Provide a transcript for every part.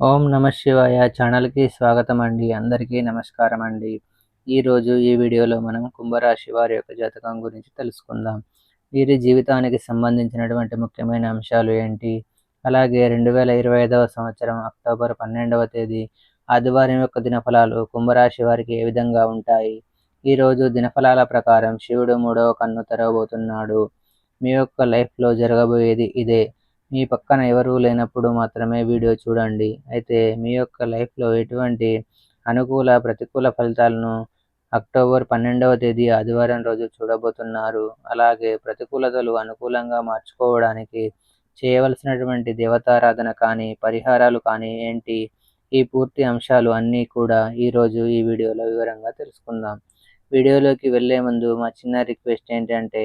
ఓం నమ శివాయ ఛానల్కి స్వాగతం అండి అందరికీ నమస్కారం అండి ఈరోజు ఈ వీడియోలో మనం కుంభరాశి వారి యొక్క జాతకం గురించి తెలుసుకుందాం. వీరి జీవితానికి సంబంధించినటువంటి ముఖ్యమైన అంశాలు ఏంటి? అలాగే రెండు వేల ఇరవై ఐదవ సంవత్సరం అక్టోబర్ పన్నెండవ తేదీ ఆదివారం యొక్క దినఫలాలు కుంభరాశి వారికి ఏ విధంగా ఉంటాయి? ఈరోజు దినఫలాల ప్రకారం శివుడు మూడవ కన్ను తెరవబోతున్నాడు. మీ యొక్క లైఫ్లో జరగబోయేది ఇదే. మీ పక్కన ఎవరూ లేనప్పుడు మాత్రమే వీడియో చూడండి. అయితే మీ యొక్క లైఫ్లో ఎటువంటి అనుకూల ప్రతికూల ఫలితాలను అక్టోబర్ పన్నెండవ తేదీ ఆదివారం రోజు చూడబోతున్నారు. అలాగే ప్రతికూలతలు అనుకూలంగా మార్చుకోవడానికి చేయవలసినటువంటి దేవతారాధన కానీ పరిహారాలు కానీ ఏంటి? ఈ పూర్తి అంశాలు అన్నీ కూడా ఈరోజు ఈ వీడియోలో వివరంగా తెలుసుకుందాం. వీడియోలోకి వెళ్ళే ముందు మా చిన్న రిక్వెస్ట్ ఏంటంటే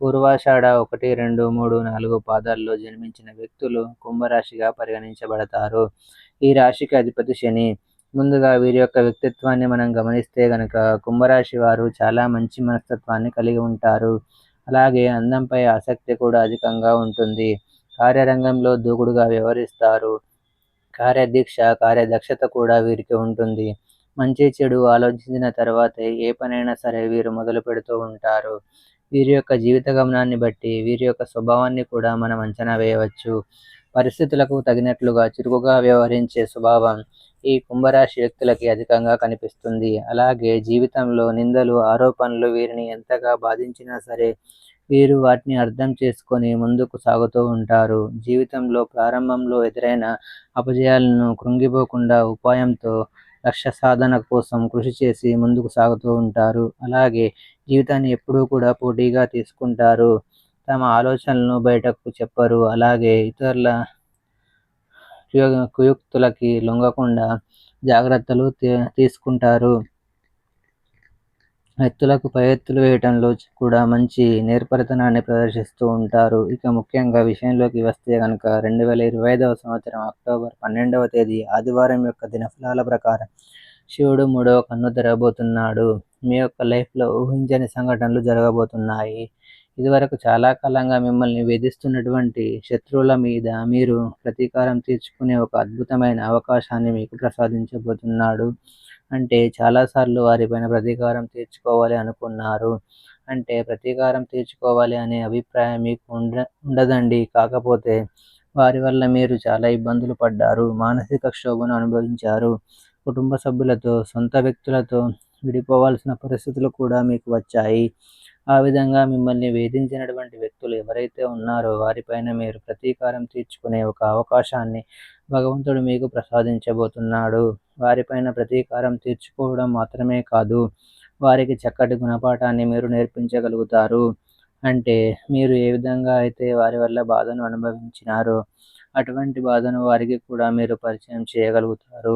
పూర్వాషాఢ ఒకటి రెండు మూడు నాలుగు పాదాల్లో జన్మించిన వ్యక్తులు కుంభరాశిగా పరిగణించబడతారు. ఈ రాశికి అధిపతి శని. ముందుగా వీరి యొక్క వ్యక్తిత్వాన్ని మనం గమనిస్తే గనక కుంభరాశి వారు చాలా మంచి మనస్తత్వాన్ని కలిగి ఉంటారు. అలాగే అందంపై ఆసక్తి కూడా అధికంగా ఉంటుంది. కార్యరంగంలో దూకుడుగా వ్యవహరిస్తారు. కార్యదీక్ష కార్యదక్షత కూడా వీరికి ఉంటుంది. మంచి చెడు ఆలోచించిన తర్వాతే ఏ పనైనా సరే వీరు మొదలు పెడుతూ ఉంటారు. వీరి యొక్క జీవిత గమనాన్ని బట్టి వీరి యొక్క స్వభావాన్ని కూడా మనం అంచనా వేయవచ్చు. పరిస్థితులకు తగినట్లుగా చురుకుగా వ్యవహరించే స్వభావం ఈ కుంభరాశి వ్యక్తులకి అధికంగా కనిపిస్తుంది. అలాగే జీవితంలో నిందలు ఆరోపణలు వీరిని ఎంతగా బాధించినా సరే వీరు వాటిని అర్థం చేసుకొని ముందుకు సాగుతూ ఉంటారు. జీవితంలో ప్రారంభంలో ఎదురైన అపజయాలను కృంగిపోకుండా ఉపాయంతో లక్ష్య సాధన కోసం కృషి చేసి ముందుకు సాగుతూ ఉంటారు. అలాగే జీవితాన్ని ఎప్పుడూ కూడా పోటీగా తీసుకుంటారు. తమ ఆలోచనలను బయటకు చెప్పరు. అలాగే ఇతరుల కుయుక్తులకి లొంగకుండా జాగ్రత్తలు తీసుకుంటారు. ఎత్తులకు పై ఎత్తులు వేయటంలో కూడా మంచి నేర్పరితనాన్ని ప్రదర్శిస్తూ ఉంటారు. ఇక ముఖ్యంగా విషయంలోకి వస్తే కనుక రెండు వేల ఇరవై ఐదవ సంవత్సరం అక్టోబర్ పన్నెండవ తేదీ ఆదివారం యొక్క దినఫలాల ప్రకారం శివుడు మూడవ కన్ను తెరవబోతున్నాడు మీ యొక్క లైఫ్లో ఊహించని సంఘటనలు జరగబోతున్నాయి. ఇదివరకు చాలా కాలంగా మిమ్మల్ని వేధిస్తున్నటువంటి శత్రువుల మీద మీరు ప్రతీకారం తీర్చుకునే ఒక అద్భుతమైన అవకాశాన్ని మీకు ప్రసాదించబోతున్నాడు. అంటే చాలాసార్లు వారిపైన ప్రతీకారం తీర్చుకోవాలి అనుకున్నారు. అంటే ప్రతీకారం తీర్చుకోవాలి అనే అభిప్రాయం మీకు ఉండ ఉండదండి. కాకపోతే వారి వల్ల మీరు చాలా ఇబ్బందులు పడ్డారు మానసిక క్షోభను అనుభవించారు. కుటుంబ సభ్యులతో సొంత వ్యక్తులతో విడిపోవాల్సిన పరిస్థితులు కూడా మీకు వచ్చాయి. ఆ విధంగా మిమ్మల్ని వేధించినటువంటి వ్యక్తులు ఎవరైతే ఉన్నారో వారిపైన మీరు ప్రతీకారం తీర్చుకునే ఒక అవకాశాన్ని భగవంతుడు మీకు ప్రసాదించబోతున్నాడు. వారిపైన ప్రతీకారం తీర్చుకోవడం మాత్రమే కాదు వారికి చక్కటి గుణపాఠాన్ని మీరు నేర్పించగలుగుతారు. అంటే మీరు ఏ విధంగా అయితే వారి వల్ల బాధను అనుభవించినారో అటువంటి బాధను వారికి కూడా మీరు పరిచయం చేయగలుగుతారు.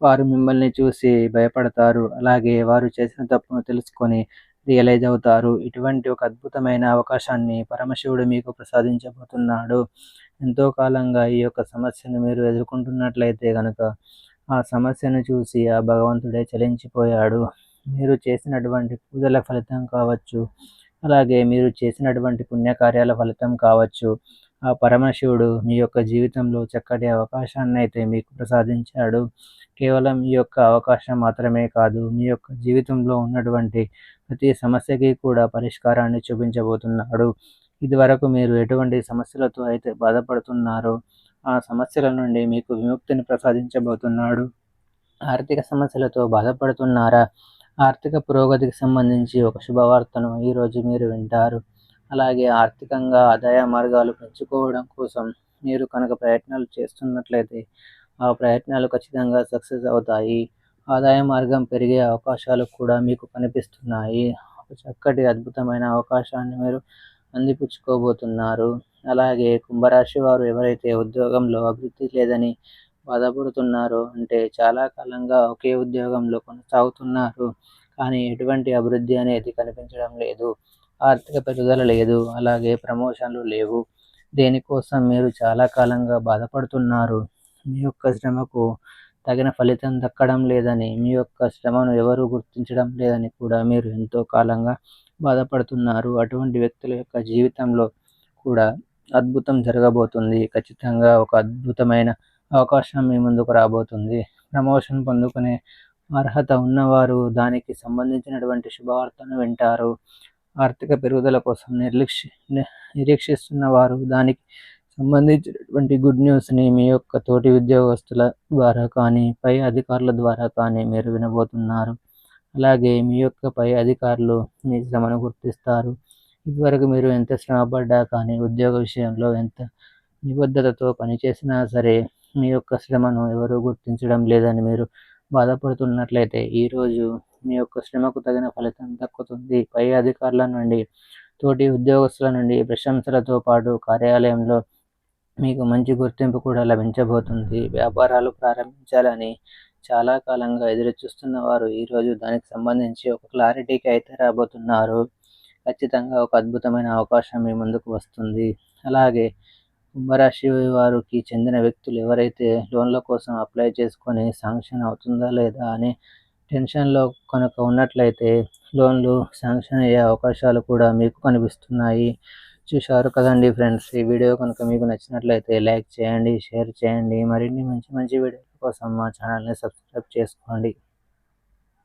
వారు మిమ్మల్ని చూసి భయపడతారు. అలాగే వారు చేసిన తప్పును తెలుసుకొని రియలైజ్ అవుతారు. ఇటువంటి ఒక అద్భుతమైన అవకాశాన్ని పరమశివుడు మీకు ప్రసాదించబోతున్నాడు. ఎంతో కాలంగా ఈ యొక్క సమస్యను మీరు ఎదుర్కొంటున్నట్లయితే కనుక ఆ సమస్యను చూసి ఆ భగవంతుడే చలించిపోయాడు. మీరు చేసినటువంటి పూజల ఫలితం కావచ్చు అలాగే మీరు చేసినటువంటి పుణ్యకార్యాల ఫలితం కావచ్చు ఆ పరమశివుడు మీ యొక్క జీవితంలో చక్కటి అవకాశాన్ని అయితే మీకు ప్రసాదించాడు. కేవలం ఈ యొక్క అవకాశం మాత్రమే కాదు మీ యొక్క జీవితంలో ఉన్నటువంటి ప్రతి సమస్యకి కూడా పరిష్కారాన్ని చూపించబోతున్నాడు. ఇదివరకు మీరు ఎటువంటి సమస్యలతో అయితే బాధపడుతున్నారో ఆ సమస్యల నుండి మీకు విముక్తిని ప్రసాదించబోతున్నాడు. ఆర్థిక సమస్యలతో బాధపడుతున్నారా? ఆర్థిక పురోగతికి సంబంధించి ఒక శుభవార్తను ఈరోజు మీరు వింటారు. అలాగే ఆర్థికంగా ఆదాయ మార్గాలు పెంచుకోవడం కోసం మీరు కనుక ప్రయత్నాలు చేస్తున్నట్లయితే ఆ ప్రయత్నాలు ఖచ్చితంగా సక్సెస్ అవుతాయి. ఆదాయ మార్గం పెరిగే అవకాశాలు కూడా మీకు కనిపిస్తున్నాయి. ఒక చక్కటి అద్భుతమైన అవకాశాన్ని మీరు అందిపుచ్చుకోబోతున్నారు. అలాగే కుంభరాశి వారు ఎవరైతే ఉద్యోగంలో అభివృద్ధి లేదని బాధపడుతున్నారో అంటే చాలా కాలంగా ఒకే ఉద్యోగంలో కొనసాగుతున్నారు. కానీ ఎటువంటి అభివృద్ధి అనేది కనిపించడం లేదు. ఆర్థిక పెరుగుదల లేదు. అలాగే ప్రమోషన్లు లేవు. దేనికోసం మీరు చాలా కాలంగా బాధపడుతున్నారు? మీ యొక్క శ్రమకు తగిన ఫలితం దక్కడం లేదని మీ యొక్క శ్రమను ఎవరు గుర్తించడం లేదని కూడా మీరు ఎంతో కాలంగా బాధపడుతున్నారు. అటువంటి వ్యక్తుల యొక్క జీవితంలో కూడా అద్భుతం జరగబోతుంది. ఖచ్చితంగా ఒక అద్భుతమైన అవకాశం మీ ముందుకు రాబోతుంది. ప్రమోషన్ పొందుకునే అర్హత ఉన్నవారు దానికి సంబంధించినటువంటి శుభవార్తను వింటారు. ఆర్థిక పెరుగుదల కోసం నిర్లక్ష్య నిరీక్షిస్తున్న వారు దానికి సంబంధించినటువంటి గుడ్ న్యూస్ని మీ యొక్క తోటి ఉద్యోగస్తుల ద్వారా కానీ పై అధికారుల ద్వారా కానీ మీరు వినబోతున్నారు. అలాగే మీ యొక్క పై అధికారులు మీ శ్రమను గుర్తిస్తారు. ఇదివరకు మీరు ఎంత శ్రమపడ్డా కానీ ఉద్యోగ విషయంలో ఎంత నిబద్ధతతో పనిచేసినా సరే మీ యొక్క శ్రమను ఎవరు గుర్తించడం లేదని మీరు బాధపడుతున్నట్లయితే ఈరోజు మీ యొక్క శ్రమకు తగిన ఫలితం దక్కుతుంది. పై అధికారుల నుండి తోటి ఉద్యోగస్తుల నుండి ప్రశంసలతో పాటు కార్యాలయంలో మీకు మంచి గుర్తింపు కూడా లభించబోతుంది. వ్యాపారాలు ప్రారంభించాలని చాలా కాలంగా ఎదురు చూస్తున్న వారు ఈరోజు దానికి సంబంధించి ఒక క్లారిటీకి అయితే రాబోతున్నారు. ఖచ్చితంగా ఒక అద్భుతమైన అవకాశం మీ ముందుకు వస్తుంది. అలాగే కుంభరాశి వారికి చెందిన వ్యక్తులు ఎవరైతే లోన్ల కోసం అప్లై చేసుకొని శాంక్షన్ అవుతుందా లేదా అని టెన్షన్లో కనుక ఉన్నట్లయితే లోన్లు శాంక్షన్ అయ్యే అవకాశాలు కూడా మీకు కనిపిస్తున్నాయి. చూశారు కదండి ఫ్రెండ్స్. ఈ వీడియో కనుక మీకు నచ్చినట్లయితే లైక్ చేయండి షేర్ చేయండి. మరిన్ని మంచి మంచి వీడియోల కోసం మా ఛానల్ని సబ్స్క్రైబ్ చేసుకోండి.